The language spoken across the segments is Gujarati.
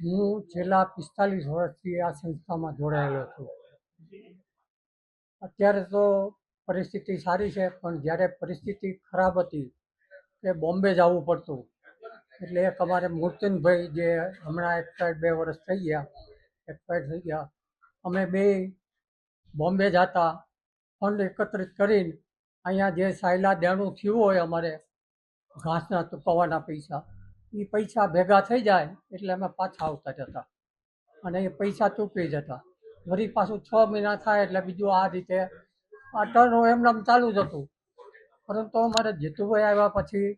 હું છેલ્લા પિસ્તાલીસ વર્ષથી આ સંસ્થામાં જોડાયેલો છું. અત્યારે તો પરિસ્થિતિ સારી છે, પણ જ્યારે પરિસ્થિતિ ખરાબ હતી કે બોમ્બે જવું પડતું, એટલે એક અમારે મૂર્તિનભાઈ જે હમણાં એક્સપાયર્ડ બે વર્ષ થઈ ગયા એક્સપાયર્ડ થઈ ગયા, અમે બે બોમ્બે જતા, ફંડ એકત્રિત કરીને અહીંયા જે સાયલા દેણું થયું હોય અમારે, ઘાસના ચૂકવવાના પૈસા એ પૈસા ભેગા થઈ જાય એટલે અમે પાછા આવતા જતા. અને એ પૈસા ચૂકવી જતા. વળી પાછું છ મહિના થાય એટલે બીજું આ રીતે આ ટર્ન એમને આમ ચાલુ જ હતું. પરંતુ અમારે જીતુભાઈ આવ્યા પછી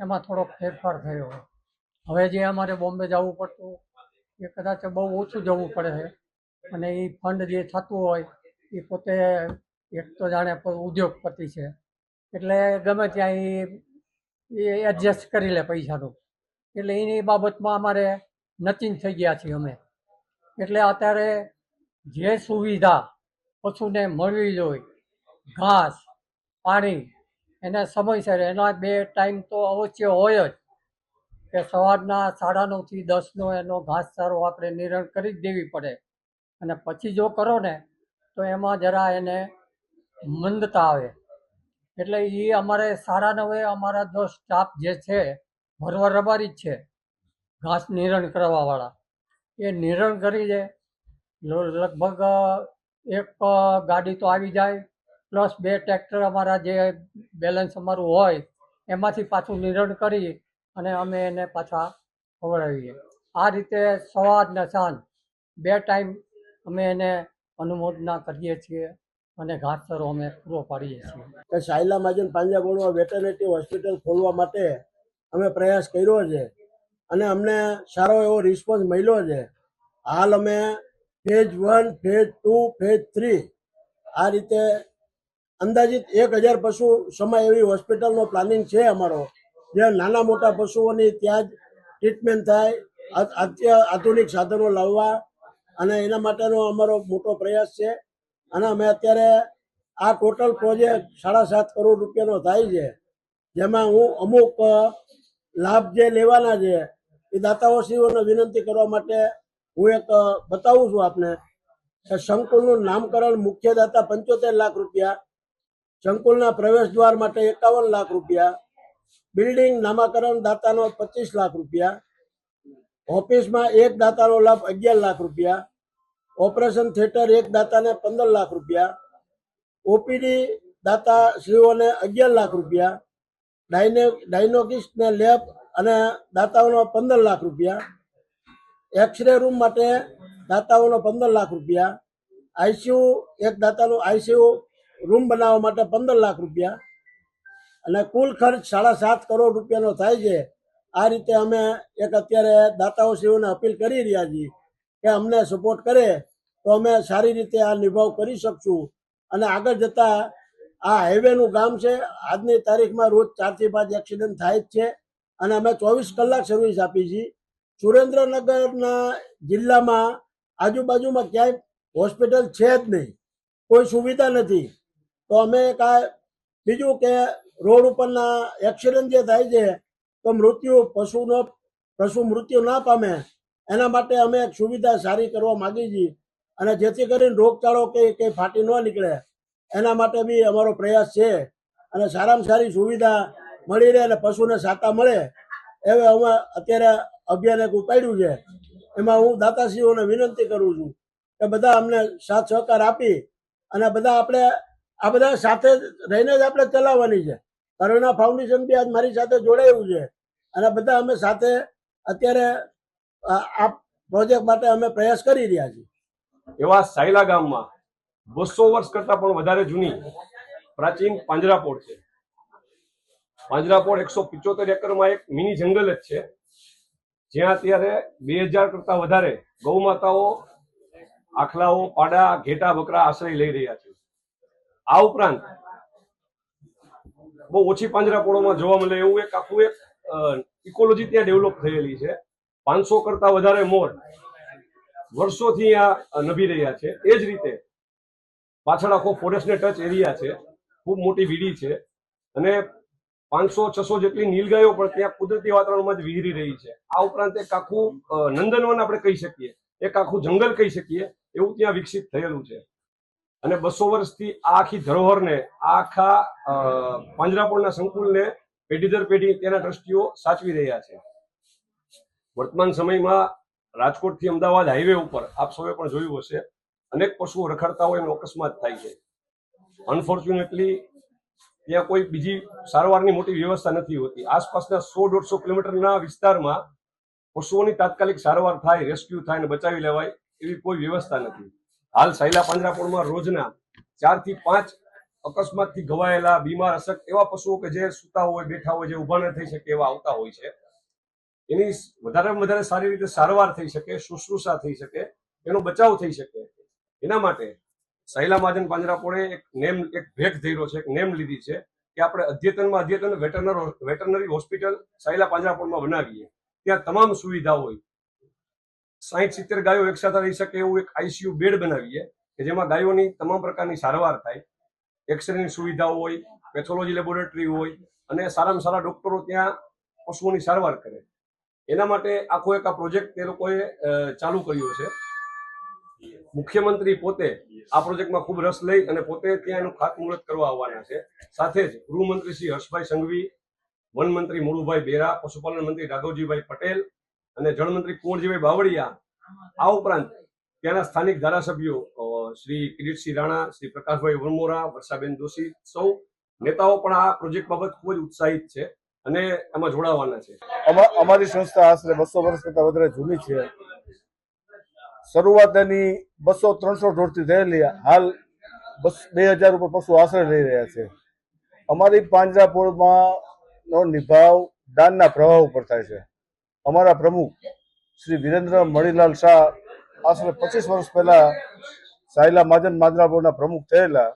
એમાં થોડોક ફેરફાર થયો. હવે જે અમારે બોમ્બે જવું પડતું, એ કદાચ બહુ ઓછું જવું પડે છે. અને એ ફંડ જે થતું હોય એ પોતે એક તો જાણે ઉદ્યોગપતિ છે. એટલે ગમે ત્યાં એ એડજસ્ટ કરી લે પૈસાનું. એટલે એની બાબતમાં અમારે નચીન થઈ ગયા છીએ અમે. એટલે અત્યારે જે સુવિધા પશુને મળવી જોઈએ, ઘાસ, પાણી, એને સમયસર, એના બે ટાઈમ તો અવશ્ય હોય જ કે સવારના સાડા નવથી દસનો એનો ઘાસચારો આપણે નિરણ કરી જ દેવી પડે. અને પછી જો કરો ને, તો એમાં જરા એને મંદતા આવે. એટલે એ અમારે સારા નવે અમારા જો સ્ટાફ જે છે ભરવા રબારી જ છે. ઘાસ નિરણ કરવાવાળા. એ નિરણ કરી દે. લગભગ એક ગાડી તો આવી જાય. પ્લસ બે ટ્રેક્ટર અમારા જે બેલેન્સ અમારું હોય, એમાંથી પાછું નિરણ કરી અને અમે એને પાછા ખવડાવીએ. આ રીતે સવાર ને સાંજ, બે ટાઈમ અમે એને અનુમોદના કરીએ છીએ અને ઘાસચારો અમે પૂરો પાડીએ છીએ. સાયલા મહાજન પાંજાગોળમાં વેટરનેટી હોસ્પિટલ ખોલવા માટે અમે પ્રયાસ કર્યો છે. અને અમને સારો એવો રિસ્પોન્સ મળ્યો છે. હાલ અમે phase one phase two phase three આ રીતે અંદાજિત એક હજાર પશુ સમય એવી હોસ્પિટલનો પ્લાનિંગ છે અમારો. જે નાના મોટા પશુઓની ત્યાં જ ટ્રીટમેન્ટ થાય આધુનિક સાધનો લાવવા અને એના માટેનો અમારો મોટો પ્રયાસ છે. અને અમે અત્યારે આ ટોટલ પ્રોજેક્ટ સાડા સાત કરોડ રૂપિયાનો થાય છે. જેમાં હું અમુક લાભ જે લેવાના છે, એ દાતાઓશ્રીઓને વિનંતી કરવા માટે હું એક બતાવું છું આપને સંકુલનું નામકરણ મુખ્ય દાતા પંચોતેર લાખ રૂપિયા, સંકુલના પ્રવેશ દ્વાર માટે એકાવન લાખ રૂપિયા, બિલ્ડિંગ નામાકરણ દાતાનો પચીસ લાખ રૂપિયા, ઓફિસમાં એક દાતાનો લાભ અગિયાર લાખ રૂપિયા, ઓપરેશન થિયેટર એક દાતાને પંદર લાખ રૂપિયા, ઓપીડી દાતા શ્રીઓને અગિયાર લાખ રૂપિયા ડાયને ડાયનોકિસ્ટને લેબ અને દાતાઓનો પંદર લાખ રૂપિયા. એક્સરે રૂમ માટે દાતાઓનો પંદર લાખ રૂપિયા. આઈસીયુ, એક દાતાનું આઈસીયુ રૂમ બનાવવા માટે પંદર લાખ રૂપિયા. અને કુલ ખર્ચ સાડા સાત કરોડ રૂપિયાનો થાય છે. આ રીતે અમે એક અત્યારે દાતાઓશ્રીઓને અપીલ કરી રહ્યા છીએ કે અમને સપોર્ટ કરે તો અમે સારી રીતે આ નિભાવ કરી શકશું. અને આગળ જતા આ હાઈવેનું ગામ છે. આજની તારીખમાં રોજ ચારથી પાંચ એક્સિડન્ટ થાય જ છે. અને અમે ચોવીસ કલાક સર્વિસ આપી છીએ. સુરેન્દ્રનગરના જિલ્લામાં આજુબાજુમાં ક્યાંય હોસ્પિટલ છે જ નહીં. કોઈ સુવિધા નથી. તો અમે કાંઈ બીજું કે રોડ ઉપરના એક્સિડન્ટ જે થાય છે, તો મૃત્યુ પશુનો પશુ મૃત્યુ ના પામે. એના માટે અમે સુવિધા સારી કરવા માગી છીએ. અને જેથી કરીને રોગચાળો કે કે ફાટી ન નીકળે. એના માટે બી અમારો પ્રયાસ છે. અને સારામાં સારી સુવિધા મળી રહે અને પશુને સાતા મળે એવે અમે અત્યારે અભિયાન એક ઉપાડ્યું છે. એમાં હું દાતાશ્રીઓને વિનંતી કરું છું કે બધા અમને સાથ સહકાર આપી અને બધા આપણે આ બધા સાથે રહીને જ આપણે ચલાવવાની છે. કરુણા ફાઉન્ડેશન બી આજ મારી સાથે જોડાયું છે અને બધા અમે સાથે અત્યારે આ પ્રોજેક્ટ માટે અમે પ્રયાસ કરી રહ્યા છીએ. એવા સાયલા ગામમાં બસો વર્ષ કરતા પણ વધારે જૂની પ્રાચીન પાંજરાપોળ છે. પાંજરાપોળ એકસો પિચોતેર એકરમાં એક મિની જંગલ જ છે. જ્યાં અત્યારે બે હજાર કરતા વધારે ગૌમાતાઓ, આખલાઓ, પાડા, ઘેટા, બકરા આશ્રય લઈ રહ્યા છે. આ ઉપરાંત બહુ ઓછી પાંજરાપોળોમાં જોવા મળે એવું એક આખું એક ઇકોલોજી ત્યાં ડેવલપ થયેલી છે. પાંચસો કરતા વધારે મોર વર્ષોથી આ નભી રહ્યા છે. એ જ રીતે પાછળ આખો ફોરેસ્ટને ટચ એરિયા છે. ખૂબ મોટી વીડી છે. અને પાંચસો, છસો જેટલી નીલગાયો પણ ત્યાં કુદરતી વાતાવરણમાં જ વિહરી રહી છે. આ ઉપરાંત એક આખું નંદનવન આપણે કહી શકીએ. એક આખું જંગલ કહી શકીએ. એવું ત્યાં વિકસિત થયેલું છે. અને બસો વર્ષથી આ આખી ધરોહરને આખા પાંજરાપોળના સંકુલને પેઢી દર પેઢી તેના દ્રષ્ટિઓ સાચવી રહ્યા છે. વર્તમાન સમયમાં રાજકોટથી અમદાવાદ હાઈવે ઉપર, આપ સૌએ પણ જોયું હશે અનેક પશુઓ રખડતા હોય એનો અકસ્માત થાય છે. અનફોર્ચ્યુનેટલી ત્યાં કોઈ બીજી સારવારની મોટી વ્યવસ્થા નથી હોતી. આસપાસના સો દોઢસો કિલોમીટરના વિસ્તારમાં પશુઓની તાત્કાલિક સારવાર થાય, રેસ્ક્યુ થાય અને બચાવી લેવાય એવી કોઈ વ્યવસ્થા નથી. હાલ સાયલા પાંજરાપોળમાં રોજના ચારથી પાંચ અકસ્માતથી ઘવાયેલા, બીમાર અસક એવા પશુઓ કે જે સૂતા હોય, બેઠા હોય, જે ઊભા ન થઈ શકે એવા આવતા હોય છે. એની વધારેમાં વધારે સારી રીતે સારવાર થઈ શકે, શુશ્રુષા થઈ શકે, એનો બચાવ થઈ શકે. એના માટે સહેલા મહાજન પાંજરાપોળે એક નેમ, એક ભેટ ધર્યો છે, એક નેમ લીધી છે કે આપણે અદ્યતનમાં, અદ્યતન વેટરનર, વેટરનરી હોસ્પિટલ સહેલા પાંજરાપોળમાં બનાવીએ. ત્યાં તમામ સુવિધા હોય. સાહીઠ સિત્તેર ગાયો એકસાથે રહી શકે એવું એક આઈસીયુ બેડ બનાવીએ કે જેમાં ગાયોની તમામ પ્રકારની સારવાર થાય. એક્સરેની સુવિધાઓ હોય, પેથોલોજી લેબોરેટરી હોય અને સારામાં સારા ડોક્ટરો ત્યાં પશુઓની સારવાર કરે. એના માટે આખો એક આ પ્રોજેક્ટ તે લોકોએ ચાલુ કર્યો છે. મુખ્યમંત્રી પોતે આ પ્રોજેક્ટમાં ખૂબ રસ લઈ અને પોતે ત્યાં એનું ખાતમુહૂર્ત કરવા આવવાના છે. સાથે જ ગૃહમંત્રી શ્રી હર્ષભાઈ સંઘવી વનમંત્રી મુળુભાઈ બેરા, પશુપાલન મંત્રી રાઘવજીભાઈ પટેલ અને જળમંત્રી કુંવરજીભાઈ બાવળિયા આ ઉપરાંત ત્યાંના સ્થાનિક ધારાસભ્યો શ્રી કિરીટસિંહ રાણા, શ્રી પ્રકાશભાઈ વરમોરા, વર્ષાબેન જોશી સૌ નેતાઓ પણ આ પ્રોજેક્ટ બાબત ખૂબ જ ઉત્સાહિત છે અને એમાં જોડાવાના છે. અમા- અમારી સંસ્થા આશરે બસો વર્ષ કરતા વધારે જૂની છે. શરૂઆત એની બસો ત્રણસો ઢોરથી થયેલી હાલ બસ બે હજાર ઉપર પશુ આશરે લઈ રહ્યા છે. અમારી પાંજરાપોળમાં નો નિભાવ દાનના પ્રવાહ ઉપર થાય છે. અમારા પ્રમુખ શ્રી વિરેન્દ્ર મણિલાલ શાહ આશરે પચીસ વર્ષ પહેલા સાયલા માજન પાંજરાપોળના પ્રમુખ થયેલા.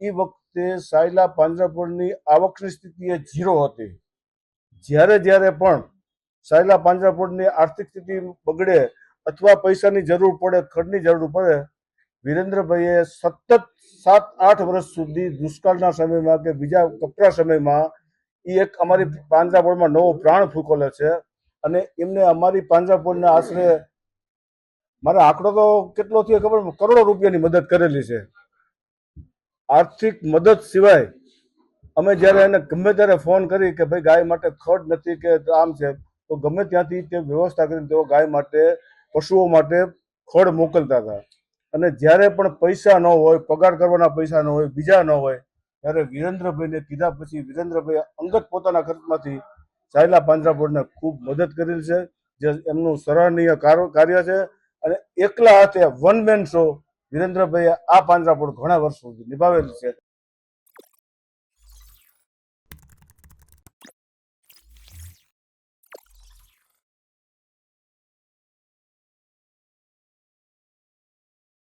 એ વખતે સાયલા પાંજરાપોળની આવકની સ્થિતિ એ ઝીરો હતી. જ્યારે જ્યારે પણ સાયલા પાંજરાપોળની આર્થિક સ્થિતિ બગડે અથવા પૈસાની જરૂર પડે ખંડની જરૂર પડે, વિરેન્દ્રભાઈએ સતત સાત, આઠ વર્ષ સુધી દુષ્કાળના સમયમાં કે બીજા કપરા સમયમાં એ એક અમારી પાંજરાપોળમાં નવો પ્રાણ ફૂંકેલો છે અને એમને અમારી પાંજરાપોળના આશરે મારા આંકડો તો કેટલો થયો ખબર કરોડો રૂપિયાની મદદ કરેલી છે. આર્થિક મદદ સિવાય અમે જ્યારે એને ગમે ત્યારે ફોન કરી કે ભાઈ ગાય માટે ખડ નથી કે આમ છે, તો ગમે ત્યાંથી તે વ્યવસ્થા કરીને તેઓ ગાય માટે પશુઓ માટે ખડ મોકલતા હતા. અને જ્યારે પણ પૈસા ન હોય, પગાર કરવાના પૈસા ન હોય, બીજા ન હોય, ત્યારે વિરેન્દ્રભાઈને કીધા પછી વિરેન્દ્રભાઈ અંગત પોતાના ખર્ચમાંથી સાયલા પાંજરાપોળને ખૂબ મદદ કરેલ છે, જે એમનું સરાહનીય કાર- કાર્ય છે. અને એકલા હાથે વન મેન શો વિરેન્દ્રભાઈએ આ પાંજરાપોળ ઘણા વર્ષ સુધી નિભાવેલ છે.